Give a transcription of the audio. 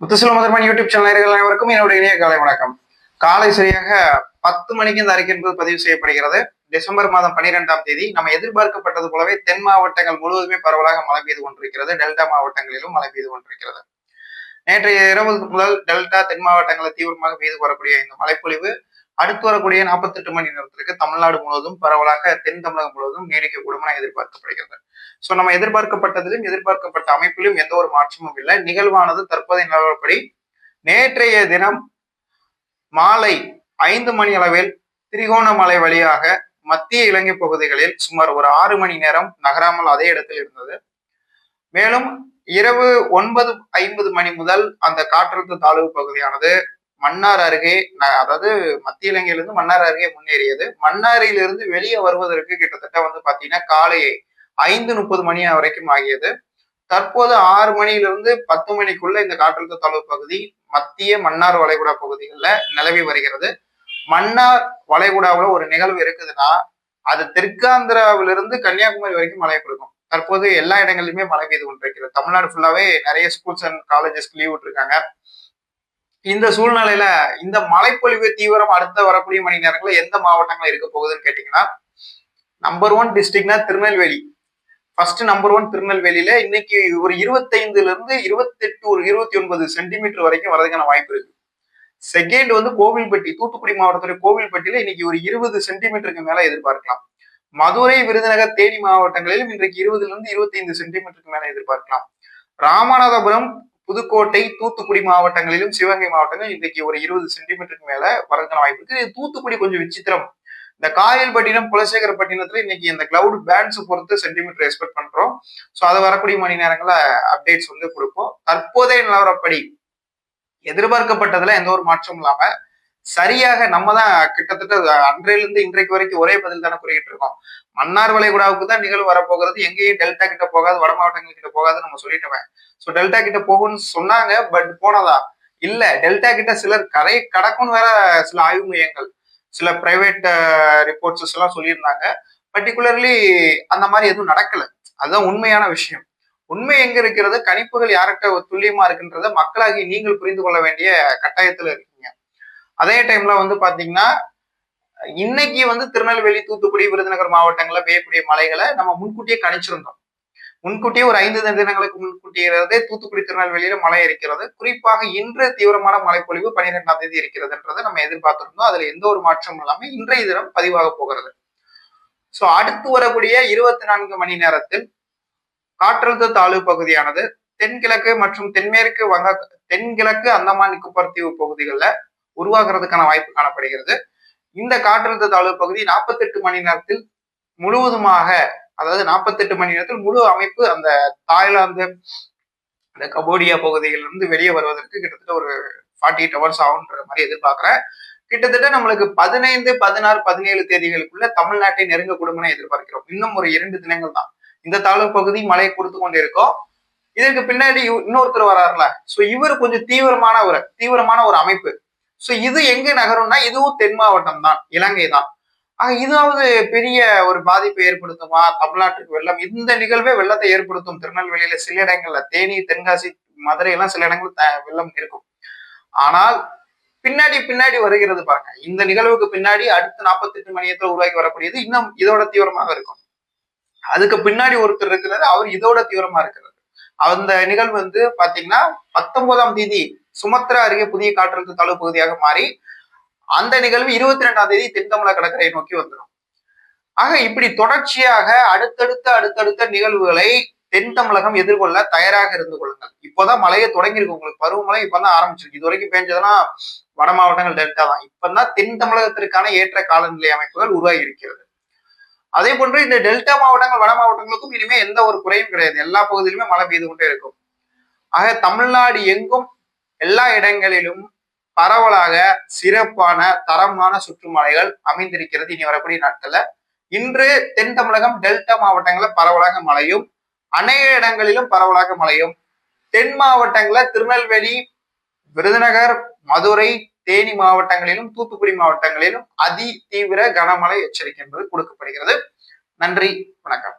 முத்துசில முதல்வன் YouTube channel நேயர்கள் அனைவருக்கும் என்னுடைய இணைய காலை வணக்கம். காலை சரியாக பத்து மணிக்கு இந்த அறிக்கை என்பது பதிவு செய்யப்படுகிறது. டிசம்பர் மாதம் பன்னிரெண்டாம் தேதி நம்ம எதிர்பார்க்கப்பட்டது போலவே தென் மாவட்டங்கள் முழுவதுமே பரவலாக மழை பெய்து கொண்டிருக்கிறது. டெல்டா மாவட்டங்களிலும் மழை பெய்து கொண்டிருக்கிறது. நேற்றைய இரவு முதல் டெல்டா தென் மாவட்டங்களில் தீவிரமாக பெய்து வரக்கூடிய இந்த மழைப்பொழிவு அடுத்து வரக்கூடிய நாற்பத்தெட்டு மணி நேரத்திற்கு தமிழ்நாடு முழுவதும் பரவலாக தென் தமிழகம் முழுவதும் நீடிக்கக்கூடும் என எதிர்பார்க்கப்படுகிறது. சோ நம்ம எதிர்பார்க்கப்பட்டதிலும் எதிர்பார்க்கப்பட்ட அமைப்பிலும் எந்த ஒரு மாற்றமும் இல்லை. நிகழ்வானது தற்போதைய நிலவரப்படி நேற்றைய தினம் மாலை ஐந்து மணி அளவில் திரிகோணமலை வழியாக மத்திய இலங்கை பகுதிகளில் சுமார் ஒரு ஆறு மணி நேரம் நகராமல் அதே இடத்தில் இருந்தது. மேலும் இரவு ஒன்பது ஐம்பது மணி முதல் அந்த காற்றழுத்த தாழ்வு பகுதியானது மன்னார் அருகே ந- அதாவது மத்திய இலங்கையிலிருந்து மன்னார் அருகே முன்னேறியது. மன்னாரிலிருந்து வெளியே வருவதற்கு கிட்டத்தட்ட வந்து பாத்தீங்கன்னா காலை ஐந்து முப்பது மணி வரைக்கும் ஆகியது. தற்போது ஆறு மணியிலிருந்து பத்து மணிக்குள்ள இந்த காற்றழுத்த தாழ்வு பகுதி மத்திய மன்னார் வளைகுடா பகுதிகளில் நிலவி வருகிறது. மன்னார் வளைகுடாவில் ஒரு நிகழ்வு இருக்குதுன்னா அது தெற்காந்திராவிலிருந்து கன்னியாகுமரி வரைக்கும் மழை கொடுக்கும் தற்போது எல்லா இடங்களிலுமே மழை பெய்து கொண்டிருக்கிறது. தமிழ்நாடு ஃபுல்லாவே நிறைய ஸ்கூல்ஸ் அண்ட் காலேஜஸ்க்கு லீவ் விட்டுருக்காங்க. இந்த சூழ்நிலையில இந்த மழைப்பொழிவு தீவிரம் அடுத்த வரக்கூடிய மணி நேரங்களில் எந்த மாவட்டங்கள் இருக்க போகுதுன்னு கேட்டீங்கன்னா நம்பர் ஒன் டிஸ்ட்ரிக்ட்னா திருநெல்வேலி. ஃபர்ஸ்ட் நம்பர் ஒன் திருநெல்வேலியில இன்னைக்கு ஒரு இருபத்தைந்துல இருந்து இருபத்தெட்டு ஒரு இருபத்தி ஒன்பது சென்டிமீட்டர் வரைக்கும் வரதுக்கான வாய்ப்பு இருக்கு. செகண்ட் வந்து கோவில்பட்டி தூத்துக்குடி மாவட்டத்துடைய கோவில்பட்டியில இன்னைக்கு ஒரு இருபது சென்டிமீட்டருக்கு மேல எதிர்பார்க்கலாம். மதுரை விருதுநகர் தேனி மாவட்டங்களிலும் இன்றைக்கு இருபதுல இருந்து இருபத்தி ஐந்து சென்டிமீட்டருக்கு மேல எதிர்பார்க்கலாம். ராமநாதபுரம் புதுக்கோட்டை தூத்துக்குடி மாவட்டங்களிலும் சிவகங்கை மாவட்டங்கள் இன்றைக்கு ஒரு இருபது சென்டிமீட்டருக்கு மேல வரதுக்கான வாய்ப்பு இருக்கு. தூத்துக்குடி கொஞ்சம் விசித்திரம். இந்த காயல்பட்டினம் குலசேகரப்பட்டினத்துல இன்னைக்கு இந்த கிளவுட் பேண்ட்ஸ் பொறுத்து சென்டிமீட்டர் எக்ஸ்பெக்ட் பண்றோம். ஸோ அது வரக்கூடிய மணி நேரங்கள்ல அப்டேட்ஸ் வந்து கொடுப்போம். தற்போதைய நிலவரப்படி எதிர்பார்க்கப்பட்டதுல எந்த ஒரு மாற்றமும் இல்லாம சரியாக நம்ம தான் கிட்டத்தட்ட அன்றையிலிருந்து இன்றைக்கு வரைக்கும் ஒரே பதில் தானே குறியிட்டு இருக்கோம். மன்னார் வளைகுடாவுக்கு தான் நிகழ்வு வரப்போகிறது. எங்கேயும் டெல்டா கிட்ட போகாது வட மாவட்டங்கள் கிட்ட போகாது நம்ம சொல்லிட்டோம். ஸோ டெல்டா கிட்ட போகும்னு சொன்னாங்க பட் போனதா? இல்ல டெல்டா கிட்ட சிலர் கரை கடக்கும்னு வேற சில ஆய்வு மையங்கள் சில பிரைவேட் ரிப்போர்ட்ஸஸ் எல்லாம் சொல்லியிருந்தாங்க. பர்டிகுலர்லி அந்த மாதிரி எதுவும் நடக்கல. அதுதான் உண்மையான விஷயம். உண்மை எங்க இருக்கிறது? கணிப்புகள் யார்கிட்ட துல்லியமா இருக்குன்றத மக்களாகி நீங்கள் புரிந்து கொள்ள வேண்டிய கட்டாயத்துல இருக்கு. அதே டைம்ல வந்து பாத்தீங்கன்னா இன்னைக்கு வந்து திருநெல்வேலி தூத்துக்குடி விருதுநகர் மாவட்டங்கள்ல பெய்யக்கூடிய மழைகளை நம்ம முன்கூட்டியே கணிச்சிருந்தோம். முன்கூட்டியே ஒரு ஐந்து தினங்களுக்கு முன்கூட்டியே தூத்துக்குடி திருநெல்வேலியில மழை இருக்கிறது. குறிப்பாக இன்று தீவிரமான மழைப்பொழிவு பன்னிரெண்டாம் தேதி இருக்கிறதுன்றதை நம்ம எதிர்பார்த்திருந்தோம். அதுல எந்த ஒரு மாற்றமும் இல்லாம இன்றைய தினம் பதிவாக போகிறது. சோ அடுத்து வரக்கூடிய இருபத்தி நான்கு மணி நேரத்தில் காற்றழுத்த தாழ்வு பகுதியானது தென்கிழக்கு மற்றும் தென்மேற்கு வங்க தென்கிழக்கு அந்தமான் நிக்கோபார் தீவு பகுதிகளில் உருவாகிறதுக்கான வாய்ப்பு காணப்படுகிறது. இந்த காற்றழுத்த தாழ்வு பகுதி நாற்பத்தெட்டு மணி நேரத்தில் முழுவதுமாக அதாவது நாற்பத்தெட்டு மணி நேரத்தில் முழு அமைப்பு அந்த தாய்லாந்து இந்த கம்போடியா பகுதியிலிருந்து வெளியே வருவதற்கு கிட்டத்தட்ட ஒரு ஃபார்ட்டி எயிட் ஹவர்ஸ் ஆகுன்ற மாதிரி எதிர்பார்க்கிறேன். கிட்டத்தட்ட நம்மளுக்கு பதினைந்து பதினாறு பதினேழு தேதிகளுக்குள்ள தமிழ்நாட்டை நெருங்கக்கூடும் என எதிர்பார்க்கிறோம். இன்னும் ஒரு இரண்டு தினங்கள் தான். இந்த தாழ்வு பகுதி மழை கொடுத்து கொண்டு இருக்கோம். இதற்கு பின்னாடி இன்னொருத்தர் வராருல. சோ இவர் கொஞ்சம் தீவிரமான ஒரு தீவிரமான ஒரு அமைப்பு. சோ இது எங்க நகரும்னா இதுவும் தென் மாவட்டம் தான் இலங்கை தான் ஆக இதாவது பெரிய ஒரு பாதிப்பை ஏற்படுத்துமா? தமிழ்நாட்டுக்கு வெள்ளம். இந்த நிகழ்வே வெள்ளத்தை ஏற்படுத்தும் திருநெல்வேலியில சில இடங்கள்ல தேனி தென்காசி மதுரை எல்லாம் சில இடங்கள் த- வெள்ளம் இருக்கும். ஆனால் பின்னாடி பின்னாடி வருகிறது பாருங்க. இந்த நிகழ்வுக்கு பின்னாடி அடுத்த நாற்பத்தெட்டு மணி நேரத்துல உருவாக்கி வரக்கூடியது இன்னும் இதோட தீவிரமாக இருக்கும். அதுக்கு பின்னாடி ஒருத்தர் இருக்கிறது அவர் இதோட தீவிரமா இருக்கிறது அந்த நிகழ்வு வந்து பாத்தீங்கன்னா பத்தொன்பதாம் தேதி சுமத்ரா அருகே புதிய காற்றழுத்த தாழ்வு பகுதியாக மாறி அந்த நிகழ்வு இருபத்தி ரெண்டாம் தேதி தென் கடற்கரையை நோக்கி வந்துடும். ஆக இப்படி தொடர்ச்சியாக அடுத்தடுத்த அடுத்தடுத்த நிகழ்வுகளை தென் தமிழகம் எதிர்கொள்ள தயாராக இருந்து கொள்ளுங்கள். இப்போதான் மழையை தொடங்கியிருக்கு உங்களுக்கு. பருவமழை இப்பதான் ஆரம்பிச்சிருக்கு. இது வரைக்கும் பேஞ்சதுன்னா வட மாவட்டங்கள் டெல்டா தான். இப்பதான் தென் தமிழகத்திற்கான ஏற்ற காலநிலை அமைப்புகள் உருவாகி இருக்கிறது அதே போன்று இந்த டெல்டா மாவட்டங்கள் வட மாவட்டங்களுக்கும் இனிமே எந்த ஒரு குறையும் கிடையாது. எல்லா பகுதியிலுமே மழை பெய்து கொண்டே இருக்கும். ஆக தமிழ்நாடு எங்கும் எல்லா இடங்களிலும் பரவலாக சிறப்பான தரமான சுற்றுமலைகள் அமைந்திருக்கிறது. இனி வரக்கூடிய நாட்கள்ல இன்று தென் தமிழகம் டெல்டா மாவட்டங்களில் பரவலாக மழையும் அநேக இடங்களிலும் பரவலாக மழையும். தென் மாவட்டங்கள்ல திருநெல்வேலி விருதுநகர் மதுரை தேனி மாவட்டங்களிலும் தூத்துக்குடி மாவட்டங்களிலும் அதி தீவிர கனமழை எச்சரிக்கை என்பது கொடுக்கப்படுகிறது. நன்றி வணக்கம்.